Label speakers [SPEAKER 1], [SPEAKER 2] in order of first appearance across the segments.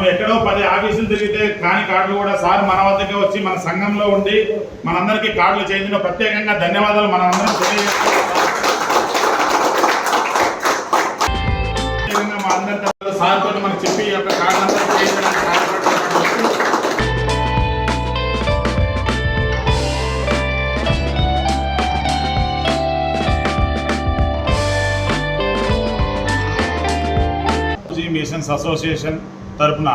[SPEAKER 1] మనం ఎక్కడో పది ఆఫీసులు తిరిగితే కాని కార్డులు కూడా సార్ మన వద్దకే వచ్చి మన సంఘంలో ఉండి మనందరికీ కార్డులు చేయించిన ప్రత్యేకంగా ధన్యవాదాలు మనం అందరం తెలియజేస్తున్నాం. ప్రత్యేకంగా మా అందరి సార్ తోటి మనకు చెప్పి ఈ యొక్క కార్డు అంతా మిషన్స్ అసోసియేషన్ తరపున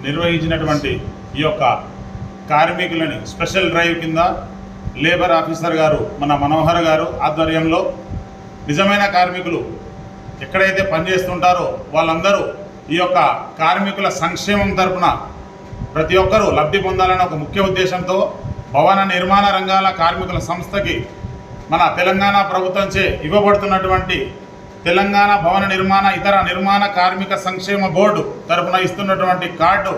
[SPEAKER 1] నిర్వహించినటువంటి ఈ యొక్క కార్మికులని స్పెషల్ డ్రైవ్ కింద లేబర్ ఆఫీసర్ గారు మన మనోహర్ గారు ఆధ్వర్యంలో నిజమైన కార్మికులు ఎక్కడైతే పనిచేస్తుంటారో వాళ్ళందరూ ఈ యొక్క కార్మికుల సంక్షేమం తరపున ప్రతి ఒక్కరూ లబ్ధి పొందాలనే ఒక ముఖ్య ఉద్దేశంతో భవన నిర్మాణ రంగాల కార్మికుల సంస్థకి మన తెలంగాణ ప్రభుత్వంచే ఇవ్వబడుతున్నటువంటి తెలంగాణ భవన నిర్మాణ ఇతర నిర్మాణ కార్మిక సంక్షేమ బోర్డు తరపున ఇస్తున్నటువంటి కార్డు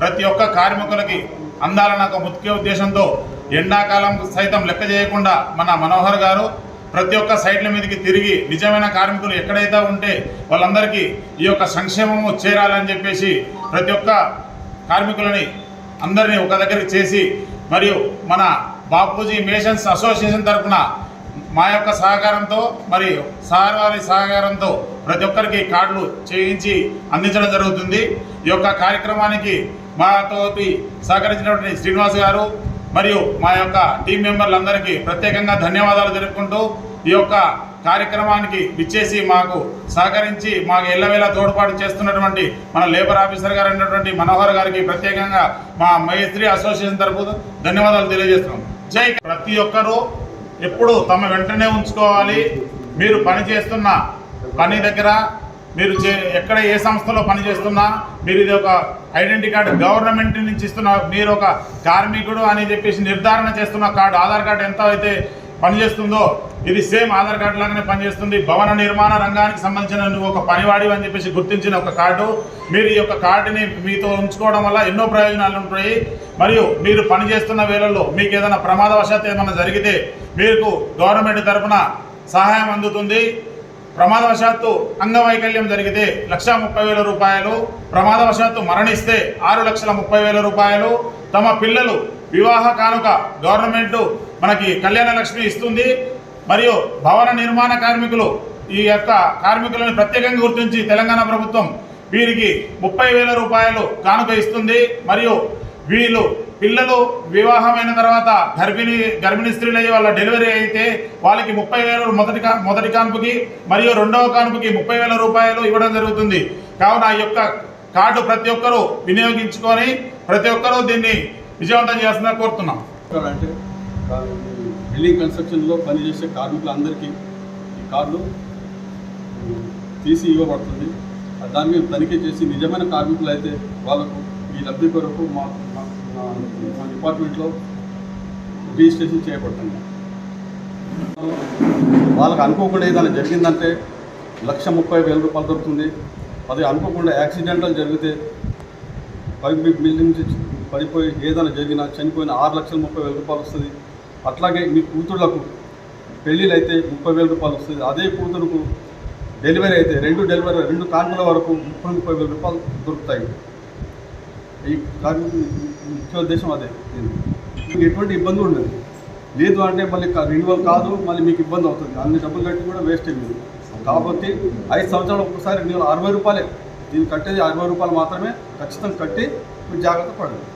[SPEAKER 1] ప్రతి ఒక్క కార్మికులకి అందాలన్న ఒక ముఖ్య ఉద్దేశంతో ఎండాకాలం సైతం లెక్క చేయకుండా మన మనోహర్ గారు ప్రతి ఒక్క సైట్ల మీదకి తిరిగి నిజమైన కార్మికులు ఎక్కడైతే ఉంటే వాళ్ళందరికీ ఈ యొక్క సంక్షేమము చేరాలని చెప్పేసి ప్రతి ఒక్క కార్మికులని అందరినీ ఒక దగ్గరికి చేసి మరియు మన బాపూజీ మేషన్స్ అసోసియేషన్ తరపున మా యొక్క సహకారంతో మరి సార్ వారి సహకారంతో ప్రతి ఒక్కరికి కార్డులు చేయించి అందించడం జరుగుతుంది. ఈ యొక్క కార్యక్రమానికి మాతో సహకరించినటువంటి శ్రీనివాస్ గారు మరియు మా యొక్క టీం మెంబర్లందరికీ ప్రత్యేకంగా ధన్యవాదాలు జరుపుకుంటూ ఈ యొక్క కార్యక్రమానికి విచ్చేసి మాకు సహకరించి మాకు ఎల్లవేళ తోడ్పాటు చేస్తున్నటువంటి మన లేబర్ ఆఫీసర్ గారు అయినటువంటి మనోహర్ గారికి ప్రత్యేకంగా మా మైత్రి అసోసియేషన్ తరపు ధన్యవాదాలు తెలియజేస్తున్నాం. జై ప్రతి ఒక్కరూ ఎప్పుడు తమ వెంటనే ఉంచుకోవాలి. మీరు పని చేస్తున్న పని దగ్గర మీరు చే ఎక్కడ ఏ సంస్థలో పనిచేస్తున్నా మీరు ఇది ఒక ఐడెంటిటీ కార్డు గవర్నమెంట్ నుంచి ఇస్తున్న మీరు ఒక కార్మికుడు అని చెప్పేసి నిర్ధారణ చేస్తున్న కార్డు ఆధార్ కార్డు ఎంత అయితే పనిచేస్తుందో? ఇది సేమ్ ఆధార్ కార్డు లాగానే పనిచేస్తుంది. భవన నిర్మాణ రంగానికి సంబంధించిన నువ్వు ఒక పనివాడి అని చెప్పేసి గుర్తించిన ఒక కార్డు. మీరు ఈ యొక్క కార్డుని మీతో ఉంచుకోవడం వల్ల ఎన్నో ప్రయోజనాలు ఉంటాయి. మరియు మీరు పనిచేస్తున్న వేళల్లో మీకు ఏదైనా ప్రమాదవశాత్తు ఏమైనా జరిగితే మీకు గవర్నమెంట్ తరపున సహాయం అందుతుంది. ప్రమాదవశాత్తు అంగవైకల్యం జరిగితే లక్ష ముప్పై వేల రూపాయలు. ప్రమాదవశాత్తు మరణిస్తే ఆరు లక్షల ముప్పై వేల రూపాయలు. తమ పిల్లలు వివాహ కానుక గవర్నమెంట్ మనకి కళ్యాణ లక్ష్మి ఇస్తుంది. మరియు భవన నిర్మాణ కార్మికులు ఈ యొక్క కార్మికులను ప్రత్యేకంగా గుర్తించి తెలంగాణ ప్రభుత్వం వీరికి ముప్పై వేల రూపాయలు కానుక ఇస్తుంది. మరియు వీళ్ళు పిల్లలు వివాహమైన తర్వాత గర్భిణీ గర్భిణీ స్త్రీలు వాళ్ళ డెలివరీ అయితే వాళ్ళకి ముప్పై వేలు మొదటి మొదటి కానుపుకి మరియు రెండవ కానుపుకి ముప్పై వేల రూపాయలు ఇవ్వడం జరుగుతుంది. కావున ఈ యొక్క కార్డు ప్రతి ఒక్కరూ వినియోగించుకొని ప్రతి ఒక్కరూ దీన్ని విజయవంతం చేస్తుందని కోరుతున్నాం.
[SPEAKER 2] బిల్డింగ్ కన్స్ట్రక్షన్లో పనిచేసే కార్మికులందరికీ ఈ కార్డు తీసి ఇవ్వబడుతుంది. దాన్ని మేము తనిఖీ చేసి నిజమైన కార్మికులు అయితే వాళ్ళకు ఈ లబ్ధి కొరకు మా మా- డిపార్ట్మెంట్లో రిజిస్ట్రేషన్ చేయబడుతుంది. వాళ్ళకి అనుకోకుండా ఏదైనా జరిగిందంటే లక్ష ముప్పై వేల రూపాయలు దొరుకుతుంది. అది అనుకోకుండా యాక్సిడెంటల్ జరిగితే పై బిల్డింగ్ నుంచి పడిపోయి ఏదైనా జరిగినా చనిపోయిన ఆరు లక్షల ముప్పై వేల రూపాయలు వస్తుంది. అట్లాగే మీ కూతుళ్ళకు పెళ్ళిళ్ళు అయితే ముప్పై వేల రూపాయలు వస్తుంది. అదే కూతురుకు డెలివరీ అయితే రెండు డెలివరీ రెండు కార్మికుల వరకు ముప్పై ముప్పై వేల రూపాయలు దొరుకుతాయి. ఈ ముఖ్య ఉద్దేశం అదే. మీకు ఎటువంటి ఇబ్బంది ఉండదు. లేదు అంటే మళ్ళీ రెన్యువల్ కాదు మళ్ళీ మీకు ఇబ్బంది అవుతుంది. అన్ని డబ్బులు కట్టి కూడా వేస్ట్ అయ్యింది కాబట్టి ఐదు సంవత్సరాలు ఒక్కసారి రెన్యువల్ అరవై రూపాయలే. దీన్ని కట్టేది అరవై రూపాయలు మాత్రమే. ఖచ్చితంగా కట్టి మీరు జాగ్రత్త పడండి.